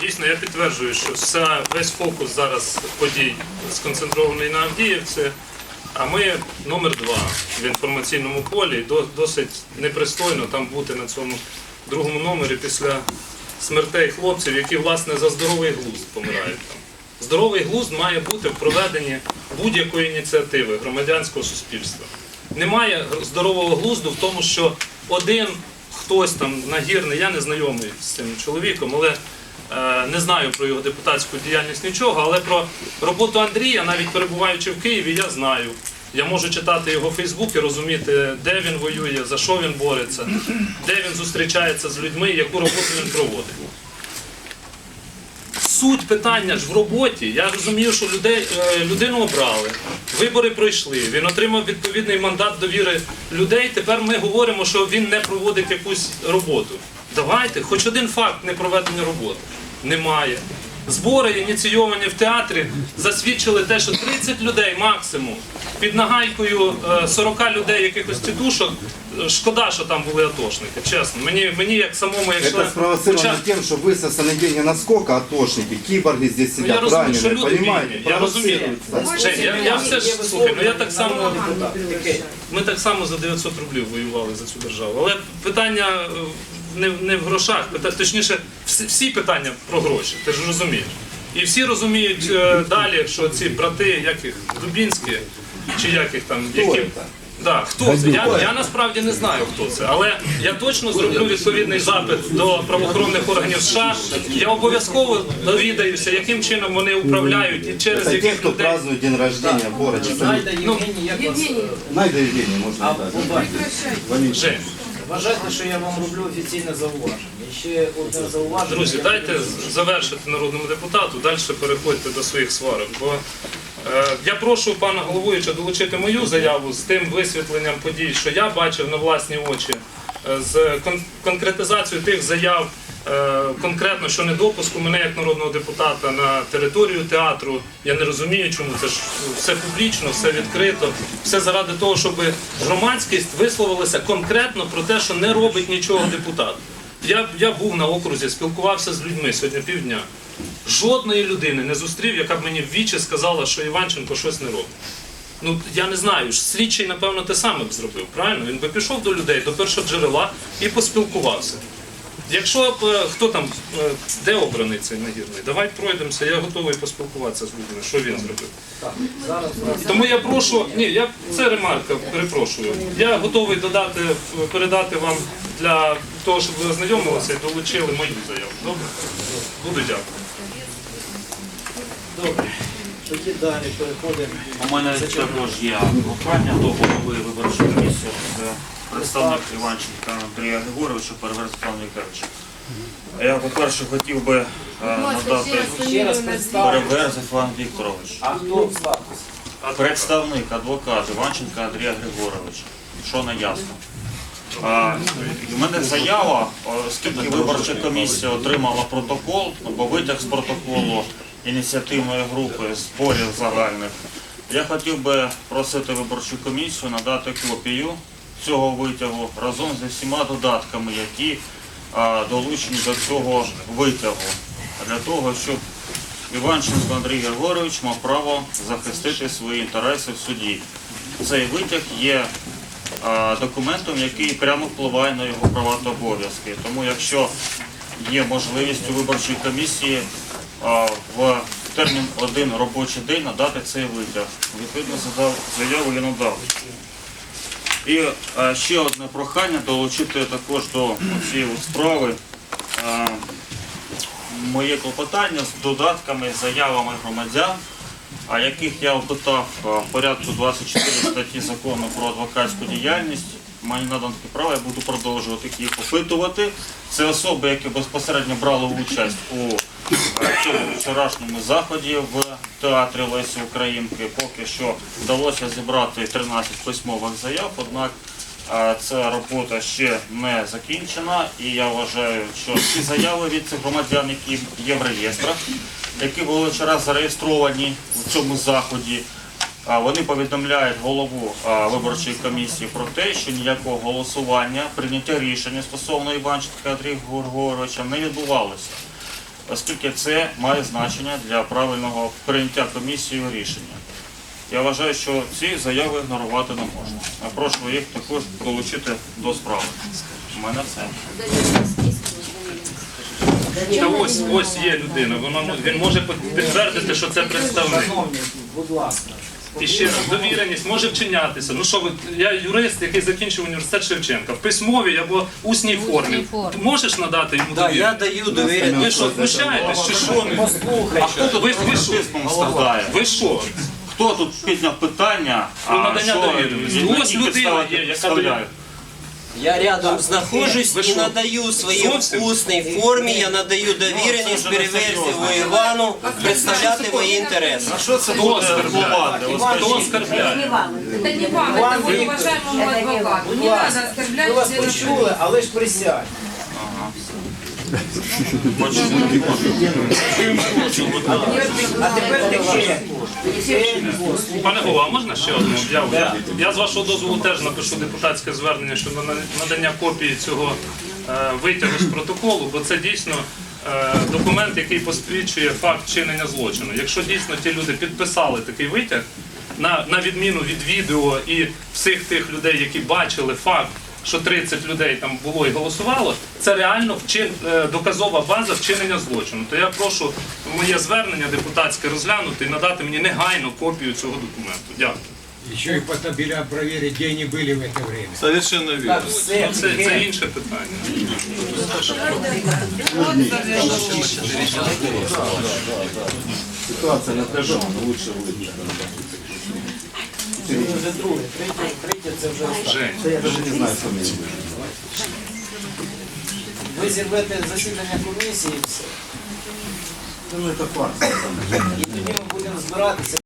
Дійсно, я підтверджую, що вся, весь фокус зараз подій сконцентрований на Авдіївці, а ми номер два в інформаційному полі. До- Досить непристойно там бути на цьому другому номері після смертей хлопців, які власне за здоровий глузд помирають там. Здоровий глузд має бути в проведенні будь-якої ініціативи громадянського суспільства. Немає здорового глузду в тому, що один хтось там нагірний, я не знайомий з цим чоловіком, але не знаю про його депутатську діяльність нічого, але про роботу Андрія, навіть перебуваючи в Києві, я знаю. Я можу читати його Фейсбук і розуміти, де він воює, за що він бореться, де він зустрічається з людьми, яку роботу він проводить. Суть питання ж в роботі. Я розумію, що людей, е, людину обрали, вибори пройшли, він отримав відповідний мандат довіри людей. Тепер ми говоримо, що він не проводить якусь роботу. Давайте, хоч один факт непроведення роботи. Немає. Збори, ініційовані в театрі, засвідчили те, що 30 людей максимум під нагайкою е, 40 людей якихось тітушок. Е, Шкода, що там були атошники. Чесно, мені, мені як самому, як Это член- спровоцировано Хоча- тем, что высосаны деньги насколько атошники, киборги здесь Ну, я сидят, розумію, що раненые, люди понимаете? вільні, я розумію. Провоцируют. Жень, я, я все ж слухай, ну я так само ми так само за 900 рублів воювали за цю державу. Але питання е, не, в- не в грошах, точніше, всі, всі питання про гроші, ти ж розумієш. І всі розуміють е, далі, що ці брати, як їх, Дубінські, чи як їх там, які. Да, хто це? Я, я насправді не знаю, хто це, але я точно зроблю відповідний запит до правоохоронних органів США. Я обов'язково довідаюся, яким чином вони управляють і через Это те, яких кто людей. празднует день рождения городе. Найда Євгеній, як вас Найда Евгений, можно а, дать. Жень, Вважайте, що я вам роблю офіційне зауваження. Ще одне зауваження. друзі, дайте завершити народному депутату, далі переходьте до своїх сварок. Бо е, я прошу пана головуюча долучити мою заяву з тим висвітленням подій, що я бачив на власні очі, е, з кон- конкретизацією тих заяв. Е, Конкретно що недопуску мене як народного депутата на територію театру. Я не розумію, чому це ж все публічно, все відкрито, все заради того, щоб громадськість висловилася конкретно про те, що не робить нічого депутат. Я, я був на окрузі, спілкувався з людьми сьогодні півдня. Жодної людини не зустрів, яка б мені в вічі сказала, що Іванченко щось не робить. Ну я не знаю, слідчий, напевно, те саме б зробив, правильно? Він би пішов до людей, до першого джерела і поспілкувався. Якщо б е, хто там, е, де обраний цей нагірний, давай пройдемося, я готовий поспілкуватися з людьми, що він зробив. Тому я прошу, ні, я це ремарка, перепрошую. Я готовий додати, передати вам для того, щоб ви ознайомилися і долучили мою заяву. Добре? Буду дякувати. добре. Тоді далі переходимо. У мене також є прохання до голови виборчої комісії. Представник Іванченка Андрія Григоровича, Переверс Павло Вікторович. Я, по-перше, хотів би е, надати Ще раз Іван Вікторович. А хто в статусі? Представник, адвокат Іванченка Андрія Григоровича. Що не ясно. А, У мене заява, оскільки виборча комісія отримала протокол або витяг з протоколу ініціативної групи зборів загальних. Я хотів би просити виборчу комісію надати копію цього витягу разом зі всіма додатками, які долучені до цього витягу, для того, щоб Іванченко Андрій Григорович мав право захистити свої інтереси в суді. Цей витяг є документом, який прямо впливає на його права та обов'язки. Тому якщо є можливість у виборчій комісії в термін один робочий день надати цей витяг. Відповідно заяву я надав. І ще одне прохання долучити також до цієї справи. моє клопотання з додатками, заявами громадян, а яких я опитав в порядку 24 статті закону про адвокатську діяльність. Мені надано таке право, я буду продовжувати їх опитувати. Це особи, які безпосередньо брали участь у цьому вчорашньому заході в театрі Лесі Українки. Поки що вдалося зібрати 13 письмових заяв, однак Ця робота ще не закінчена, і я вважаю, що ці заяви від цих громадян, які є в реєстрах, які були вчора зареєстровані в цьому заході, вони повідомляють голову виборчої комісії про те, що ніякого голосування, прийняття рішення стосовно Іванченка Андрія Григоровича не відбувалося. Оскільки це має значення для правильного прийняття комісією рішення. Я вважаю, що ці заяви ігнорувати не можна. Я прошу їх також долучити до справи. У мене все. Та ось ось є людина. Вона він може підтвердити, що це представник. Будь ласка. І ще раз, довіреність може вчинятися. Ну що ви, я юрист, який закінчив університет Шевченка. В письмовій або усній формі. Ти можеш надати йому Да, я даю доверие. Ви що, знущаєтесь чи що? Послухайте. Хто тут? Ви, ви що? Тиском страждає. Ви що? Хто тут підняв питання? Про надання довіреності. Ось людина є, яка представляють? Я рядом знаходжусь Ви і що? надаю своїй Зовсім? усній формі, я надаю довіреність переверсіву Івану представляти мої інтереси. А що це Хто буде оскарбляє? впливати? Ось Хто скажіть. оскарбляє? Это не вам, это вы, уважаемому адвокату. Будь Не надо ласка. оскорблять Ми вас членов почули, але ж присядь. А тепер таке. Пане Голова, можна ще одну? Я, я з вашого дозволу теж напишу депутатське звернення щодо на- надання копії цього е, витягу з протоколу, бо це дійсно е, документ, який посвідчує факт вчинення злочину. Якщо дійсно ті люди підписали такий витяг, на, на відміну від відео і всіх тих людей, які бачили факт, що 30 людей там було і голосувало, це реально вчин, е, доказова база вчинення злочину. То я прошу моє звернення депутатське розглянути і надати мені негайно копію цього документу. Дякую. Еще и по табелям проверить, где они были в это время. Совершенно верно. Так, все, Ну, це, це таке. інше питання. Ситуация напряжена, лучше выйти. Це вже друге, третє, третє це вже останнє. Да я даже не знаю фамілію. Ви зірвете засідання комісії і все. Ну це фарс. І тоді ми будемо збиратися.